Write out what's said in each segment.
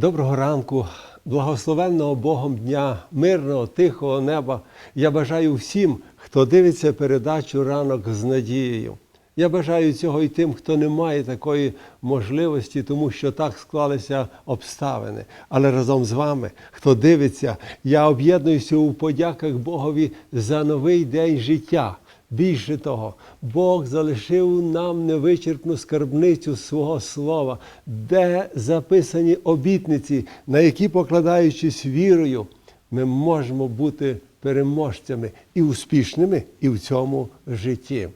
Доброго ранку, благословенного Богом дня, мирного, тихого неба. Я бажаю всім, хто дивиться передачу ранок з надією. Я бажаю цього і тим, хто не має такої можливості, тому що так склалися обставини. Але разом з вами, хто дивиться, я об'єднуюся у подяках Богові за новий день життя. Більше того, Бог залишив нам невичерпну скарбницю свого слова, де записані обітниці, на які, покладаючись вірою, ми можемо бути переможцями і успішними і в цьому житті.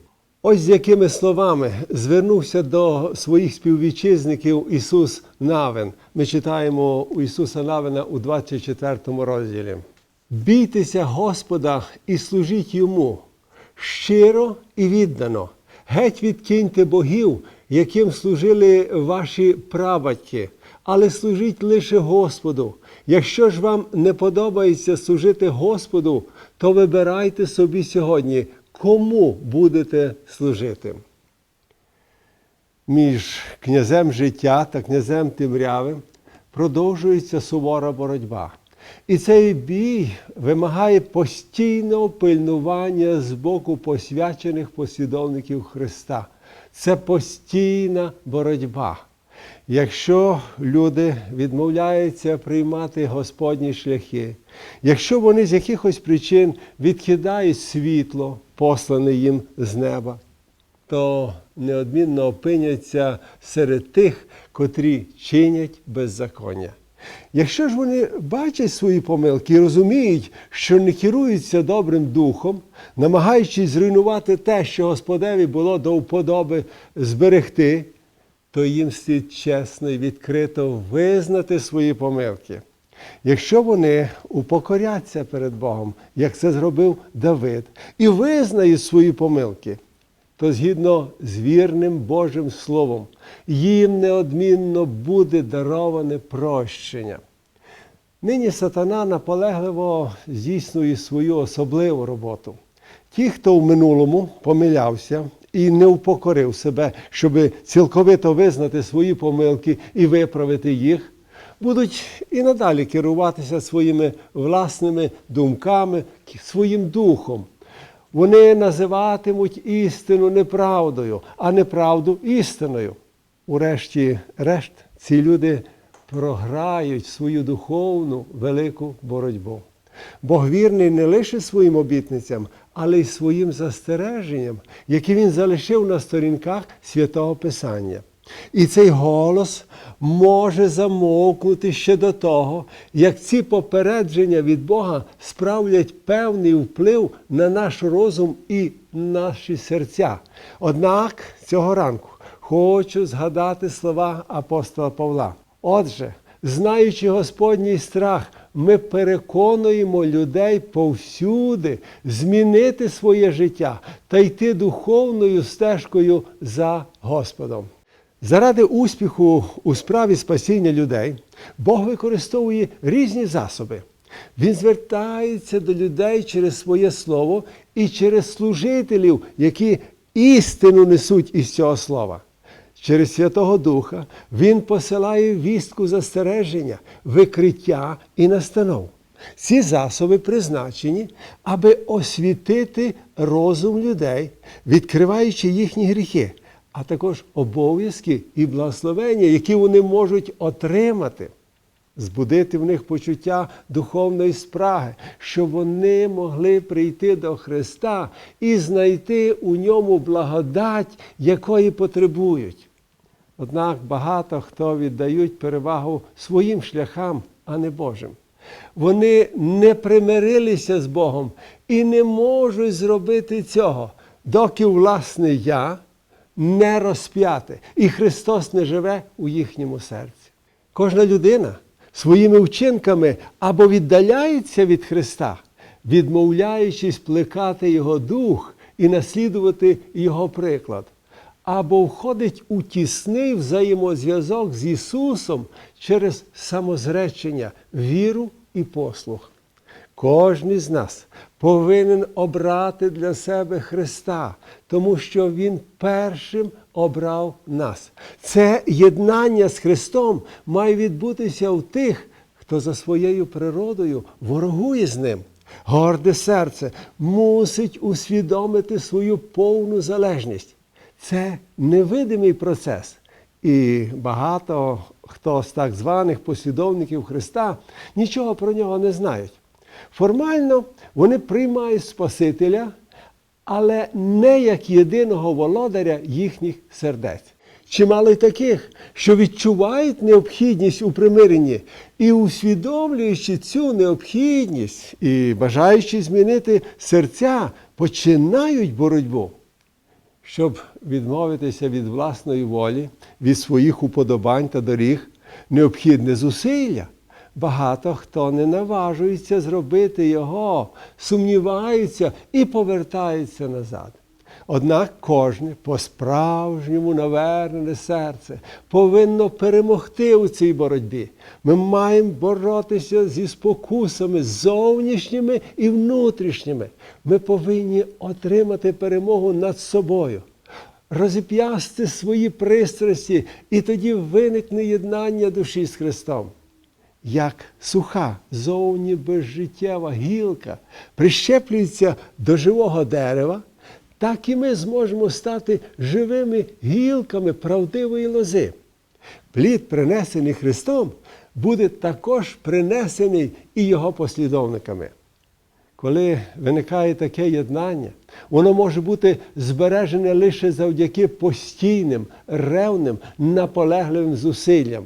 Ось з якими словами звернувся до своїх співвітчизників Ісус Навин. Ми читаємо у Ісуса Навина у 24 розділі. Бійтеся Господа і служіть йому щиро і віддано. Геть відкиньте богів, яким служили ваші прабатьки, але служіть лише Господу. Якщо ж вам не подобається служити Господу, то вибирайте собі сьогодні, кому будете служити. Між князем життя та князем Тимрявим продовжується сувора боротьба. І цей бій вимагає постійного пильнування з боку посвячених послідовників Христа. Це постійна боротьба. Якщо люди відмовляються приймати Господні шляхи, якщо вони з якихось причин відкидають світло, послане їм з неба, то неодмінно опиняться серед тих, котрі чинять беззаконня. Якщо ж вони бачать свої помилки і розуміють, що не керуються добрим духом, намагаючись зруйнувати те, що Господеві було до вподоби зберегти, то їм слід чесно і відкрито визнати свої помилки. Якщо вони упокоряться перед Богом, як це зробив Давид, і визнають свої помилки, то згідно з вірним Божим Словом, їм неодмінно буде дароване прощення. Нині сатана наполегливо здійснює свою особливу роботу. Ті, хто в минулому помилявся і не упокорив себе, щоб цілковито визнати свої помилки і виправити їх, будуть і надалі керуватися своїми власними думками, своїм духом. Вони називатимуть істину неправдою, а неправду істиною. Урешті решт ці люди програють свою духовну велику боротьбу. Бог вірний не лише своїм обітницям, але й своїм застереженням, які він залишив на сторінках святого Писання. І цей голос може замовкнути ще до того, як ці попередження від Бога справлять певний вплив на наш розум і наші серця. Однак цього ранку хочу згадати слова апостола Павла. Отже, знаючи Господній страх, ми переконуємо людей повсюди змінити своє життя та йти духовною стежкою за Господом. Заради успіху у справі спасіння людей Бог використовує різні засоби. Він звертається до людей через своє слово і через служителів, які істину несуть із цього слова. Через Святого Духа Він посилає вістку застереження, викриття і настанов. Ці засоби призначені, аби освітити розум людей, відкриваючи їхні гріхи, а також обов'язки і благословення, які вони можуть отримати, збудити в них почуття духовної спраги, щоб вони могли прийти до Христа і знайти у ньому благодать, якої потребують. Однак багато хто віддають перевагу своїм шляхам, а не Божим. Вони не примирилися з Богом і не можуть зробити цього, доки власне я не розп'яте, і Христос не живе у їхньому серці. Кожна людина своїми вчинками або віддаляється від Христа, відмовляючись плекати Його дух і наслідувати Його приклад, або входить у тісний взаємозв'язок з Ісусом через самозречення, віру і послух. Кожен з нас повинен обрати для себе Христа, тому що Він першим обрав нас. Це єднання з Христом має відбутися у тих, хто за своєю природою ворогує з ним. Горде серце мусить усвідомити свою повну залежність. Це невидимий процес. І багато хто з так званих послідовників Христа нічого про нього не знають. Формально вони приймають Спасителя, але не як єдиного володаря їхніх сердець. Чимало й таких, що відчувають необхідність у примиренні і усвідомлюючи цю необхідність і бажаючи змінити серця, починають боротьбу. Щоб відмовитися від власної волі, від своїх уподобань та доріг, необхідне зусилля. Багато хто не наважується зробити його, сумніваються і повертаються назад. Однак кожне по-справжньому навернене серце повинно перемогти у цій боротьбі. Ми маємо боротися зі спокусами зовнішніми і внутрішніми. Ми повинні отримати перемогу над собою, розіп'ясти свої пристрасті, і тоді виникне єднання душі з Христом. Як суха, зовні безжиттєва гілка прищеплюється до живого дерева, так і ми зможемо стати живими гілками правдивої лози. Плід, принесений Христом, буде також принесений і його послідовниками. Коли виникає таке єднання, воно може бути збережене лише завдяки постійним, ревним, наполегливим зусиллям.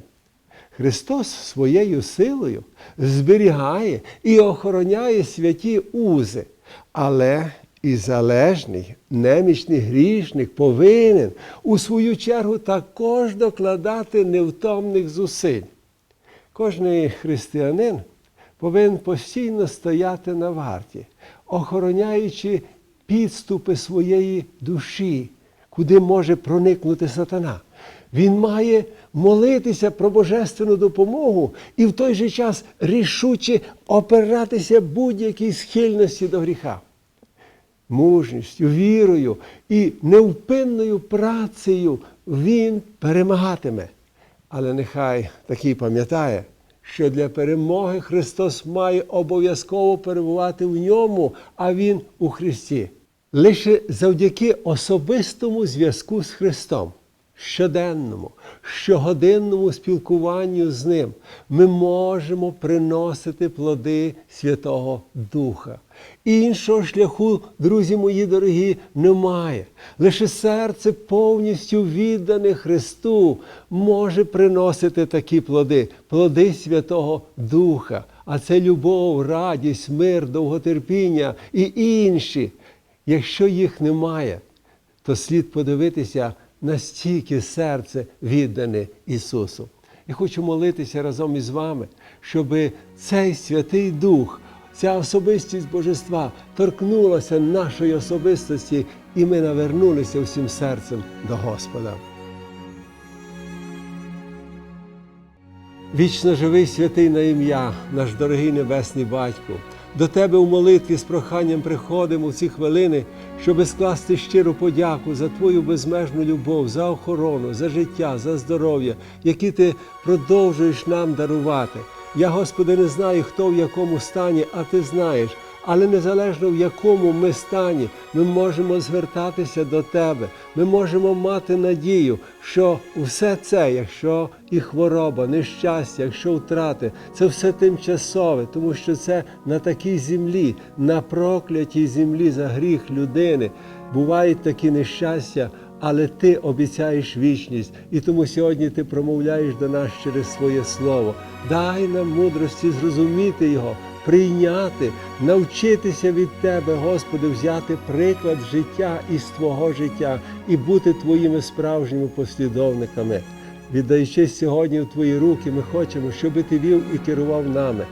Христос своєю силою зберігає і охороняє святі узи, але і залежний, немічний грішник повинен у свою чергу також докладати невтомних зусиль. Кожний християнин повинен постійно стояти на варті, охороняючи підступи своєї душі, куди може проникнути сатана. Він має молитися про божественну допомогу і в той же час рішуче опиратися будь-якій схильності до гріха. Мужністю, вірою і невпинною працею він перемагатиме. Але нехай такий пам'ятає, що для перемоги Христос має обов'язково перебувати в ньому, а Він у Христі. Лише завдяки особистому зв'язку з Христом, щоденному, щогодинному спілкуванню з Ним, ми можемо приносити плоди Святого Духа. Іншого шляху, друзі мої дорогі, немає. Лише серце повністю віддане Христу може приносити такі плоди, плоди Святого Духа. А це любов, радість, мир, довготерпіння і інші. Якщо їх немає, то слід подивитися, настільки серце віддане Ісусу. Я хочу молитися разом із вами, щоб цей Святий Дух, ця особистість Божества торкнулася нашої особистості, і ми навернулися всім серцем до Господа. Вічно живий святий на ім'я, наш дорогий Небесний Батько. До Тебе у молитві з проханням приходимо в ці хвилини, щоби скласти щиру подяку за Твою безмежну любов, за охорону, за життя, за здоров'я, які Ти продовжуєш нам дарувати. Я, Господи, не знаю, хто в якому стані, а Ти знаєш. Але незалежно в якому ми стані, ми можемо звертатися до Тебе. Ми можемо мати надію, що все це, якщо і хвороба, нещастя, якщо втрати, це все тимчасове, тому що це на такій землі, на проклятій землі за гріх людини. Бувають такі нещастя, але ти обіцяєш вічність, і тому сьогодні ти промовляєш до нас через своє слово. Дай нам мудрості зрозуміти його прийняти, навчитися від Тебе, Господи, взяти приклад життя із Твого життя і бути Твоїми справжніми послідовниками. Віддаючи сьогодні в Твої руки, ми хочемо, щоб Ти вів і керував нами.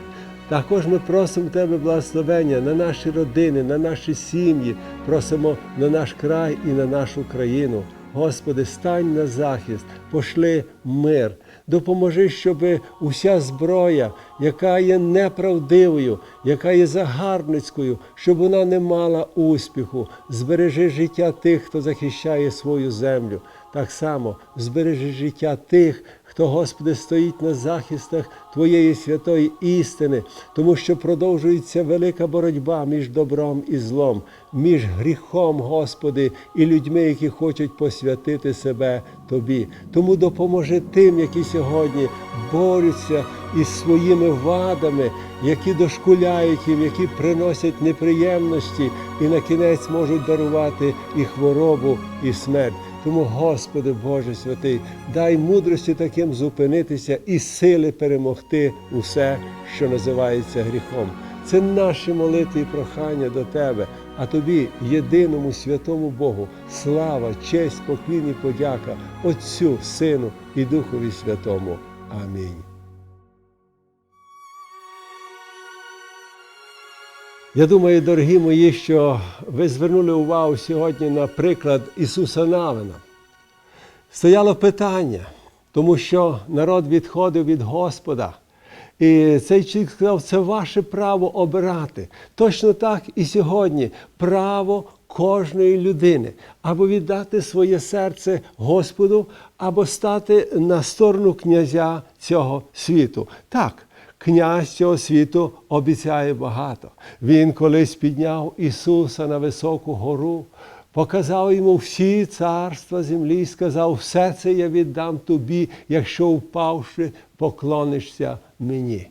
Також ми просимо Тебе благословення на наші родини, на наші сім'ї, просимо на наш край і на нашу країну. Господи, стань на захист, пошли мир, допоможи, щоб уся зброя, яка є неправдивою, яка є загарбницькою, щоб вона не мала успіху. Збережи життя тих, хто захищає свою землю. так само збережи життя тих, хто, Господи, стоїть на захистах Твоєї святої істини, тому що продовжується велика боротьба між добром і злом, між гріхом, Господи, і людьми, які хочуть посвятити себе Тобі. Тому допоможи тим, які сьогодні борються із своїми вадами, які дошкуляють їм, які приносять неприємності і на кінець можуть дарувати і хворобу, і смерть. Тому, Господи Боже святий, дай мудрості таким зупинитися і сили перемогти усе, що називається гріхом. Це наші молитви і прохання до Тебе, а Тобі, єдиному святому Богу, слава, честь, поклін і подяка Отцю, Сину і Духові Святому. Амінь. Я думаю, дорогі мої, що ви звернули увагу сьогодні на приклад Ісуса Навина. Стояло питання, тому що народ відходив від Господа. І цей чоловік сказав, це ваше право обирати. Точно так і сьогодні право кожної людини або віддати своє серце Господу, або стати на сторону князя цього світу. Так, князь цього світу обіцяє багато. Він колись підняв Ісуса на високу гору, показав йому всі царства землі і сказав, все це я віддам тобі, якщо впавши, поклонишся мені.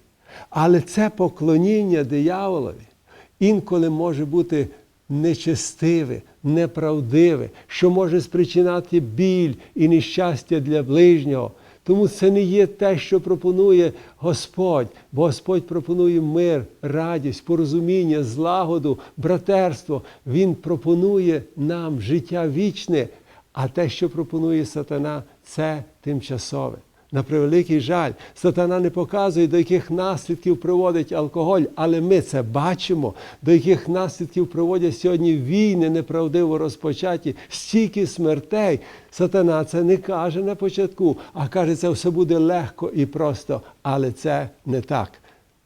Але це поклоніння дияволові інколи може бути нечестиве, неправдиве, що може спричинати біль і нещастя для ближнього. Тому це не є те, що пропонує Господь, бо Господь пропонує мир, радість, порозуміння, злагоду, братерство. Він пропонує нам життя вічне, а те, що пропонує сатана, це тимчасове. На превеликий жаль, сатана не показує, до яких наслідків приводить алкоголь, але ми це бачимо, до яких наслідків приводять сьогодні війни неправдиво розпочаті, стільки смертей. Сатана це не каже на початку, а каже, це все буде легко і просто, але це не так.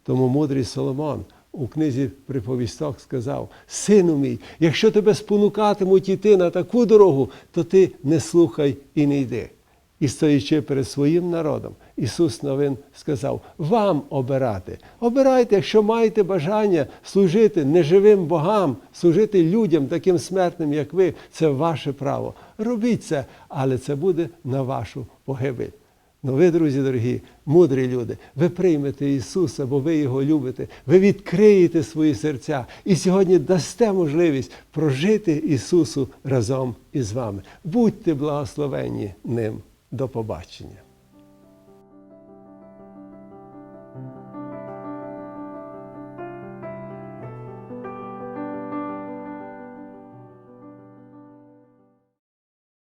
Тому мудрий Соломон у книзі приповісток сказав: Сину мій, якщо тебе спонукатимуть іти на таку дорогу, то ти не слухай і не йди. І стоячи перед своїм народом, Ісус Новин сказав: вам обирати. Обирайте, якщо маєте бажання служити неживим богам, служити людям, таким смертним, як ви, це ваше право. Робіть це, але це буде на вашу погибель. Ну ви, друзі дорогі, мудрі люди, ви приймете Ісуса, бо ви Його любите, ви відкриєте свої серця і сьогодні дасте можливість прожити Ісусу разом із вами. Будьте благословенні ним. До побачення.